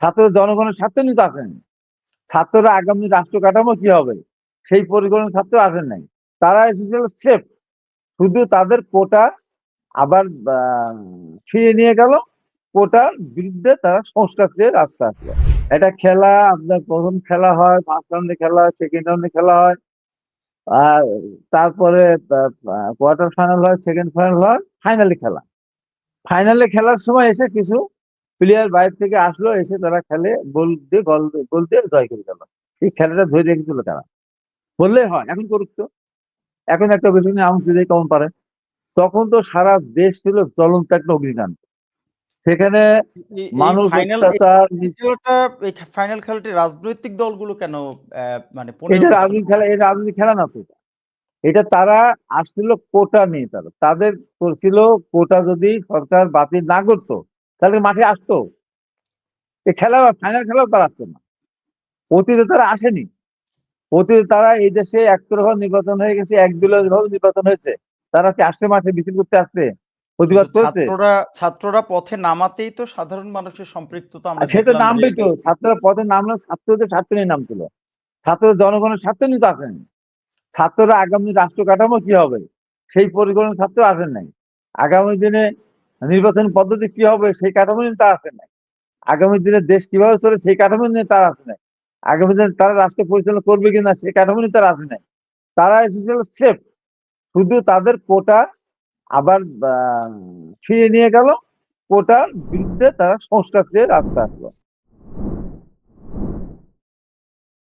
ছাত্র জনগণের স্বার্থ নিতে আসেন। ছাত্ররা আগামী রাষ্ট্র কাঠামো কি হবে? সেই পরিকল্পনা ছাত্র আসেন নাই। তারা এসেছিল সেফ শুধু তাদের কোটা আবার ফিরিয়ে নিয়ে গেল। কোটার বিরুদ্ধে তারা সংস্কার দিয়ে রাস্তা আসলো। এটা খেলা, আপনার প্রথম খেলা হয় ফার্স্ট রাউন্ডে খেলা হয় সেকেন্ড রাউন্ডে খেলা হয়। আর তারপরে কোয়ার্টার ফাইনাল হয় সেকেন্ড ফাইনাল হয় ফাইনালে খেলা। ফাইনালে খেলার সময় এসে কিছু প্লেয়ার বাইরে থেকে আসলো এসে তারা খেলে গোল দিয়ে গোল গোল দিয়ে জয় করে গেল এই খেলাটা ধরে রেখেছিল তারা। বললেই হয় এখন করুক তো। এখন একটা নিয়ে আমি যদি কেমন পারে? তখন তো সারা দেশ ছিল জ্বলন্ত একটা অগ্নিকাণ্ড। সেখানে মানুষ ফাইনাল খেলাটা রাজনৈতিক দলগুলো কেন মানে এটা বছর রাজনীতি খেলা এটা রাজনীতি খেলা না তো। এটা। এটা তারা আসছিল কোটা নিয়ে তারা। তাদের ছিল কোটা যদি সরকার বাতিল না করতো তাহলে মাঠে আসতো? এই খেলা ফাইনাল খেলাও তারা আসতো না। অতীতে তারা আসেনি। অতীতে তারা এই দেশে একতরফা নির্বাচন হয়ে গেছে এক ভাবে নির্বাচন হয়েছে। তারা কি আসছে মাঠে মিছিল করতে আসছে? প্রতিবাদ করেছে? ছাত্ররা ছাত্ররা পথে নামাতেই তো সাধারণ মানুষের সম্পৃক্ততা আমরা আর সে তো দেখলাম নামবে তো। ছাত্ররা পদে নামলে ছাত্রদের নিয়ে নামছিল। ছাত্র জনগণের স্বার্থ নিতে আসেন। ছাত্ররা আগামী রাষ্ট্র কাঠামো কি হবে? সেই পরিকল্পনা ছাত্র আসেন নাই। আগামী দিনে নির্বাচন পদ্ধতি কি হবে, সেই কাঠামো নিয়ে তার আসে নাই। আগামী দিনে দেশ কীভাবে চলে সেই কাঠামো নিয়ে তারা আসে নাই। আগামী দিনে তারা রাষ্ট্র পরিচালনা করবে কিনা, সেই কাঠামো নিয়ে তার আসে নাই। তারা এসেছিল সেফ শুধু তাদের কোটা আবার ফিরিয়ে নিয়ে গেল। কোটার বিরুদ্ধে তারা সংস্কার দিয়ে রাস্তা আসলো